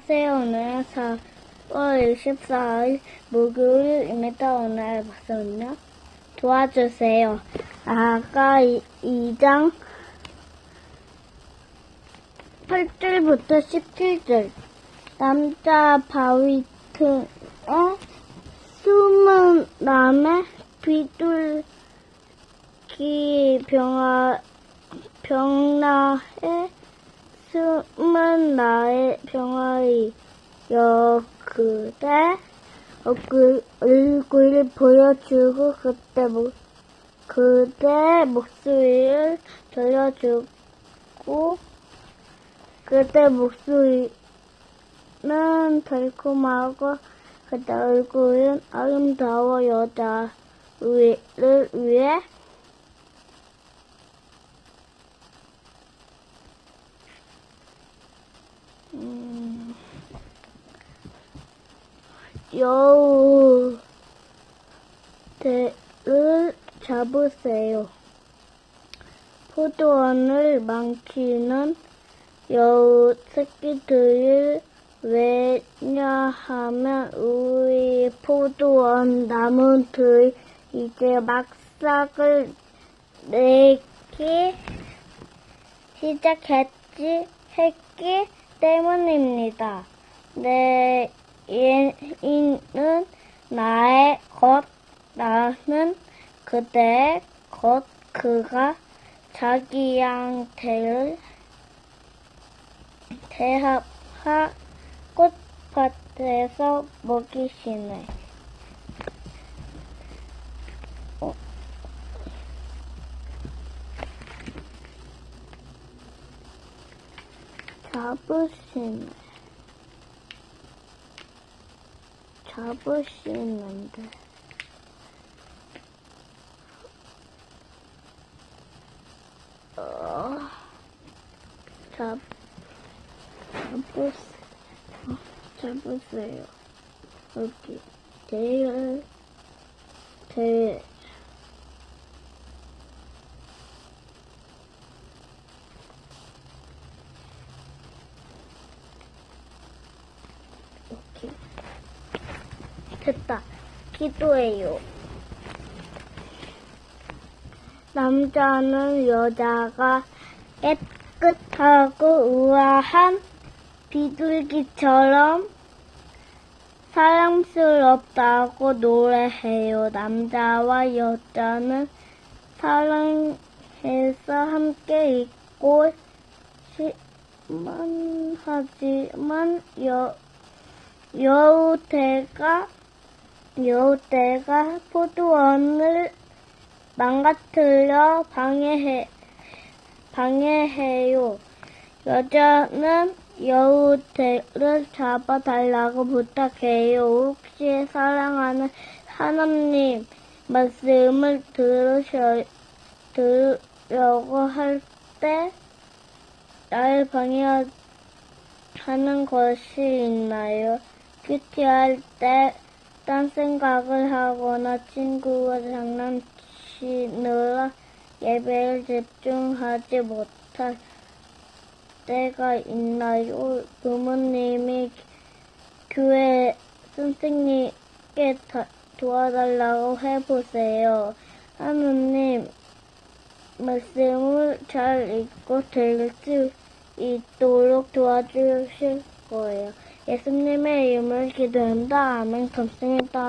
안녕하세요. 오늘은 4월 24일 목요일입니다. 오늘 말씀은요. 도와주세요. 아까 2 장 8절부터 17절 남자 바위 틈에 숨은 남의 비둘기 병아, 병나에 숨은 나의 병아리 여 그대 얼굴, 얼굴을 보여주고 그때 목, 그대 목소리를 들려주고 그대 목소리는 달콤하고 그대 얼굴은 아름다워 여자를 위해 여우대를 잡으세요. 포도원을 망치는 여우 새끼들을 왜냐하면 우리 포도원 나무들 이제 막 싹을 내기 시작했지 했기 때문입니다. 내 이는 나의 것, 나는 그대의 것, 그가 자기한테를 대합하 꽃밭에서 먹이시네. 어. 잡으시네. 잡으시는데. 어, 잡, 잡으, 어, 잡으세요. 여기, 대열, 대, 됐다. 기도해요. 남자는 여자가 깨끗하고 우아한 비둘기처럼 사랑스럽다고 노래해요. 남자와 여자는 사랑해서 함께 있고 싶만 하지만 여, 여우대가 여우대가 포도원을 망가뜨려 방해해 방해해요. 여자는 여우대를 잡아달라고 부탁해요. 혹시 사랑하는 하나님 말씀을 들으셔 들으려고 할 때 날 방해하는 것이 있나요? 큐티할 때 딴 생각을 하거나 친구와 장난치느라 예배를 집중하지 못할 때가 있나요? 부모님이 교회 선생님께 다- 도와달라고 해보세요. 하느님 말씀을 잘 읽고 들을 수 있도록 도와주실 거예요. 예수님의 이름을 기도합니다. 아멘. 감사합니다.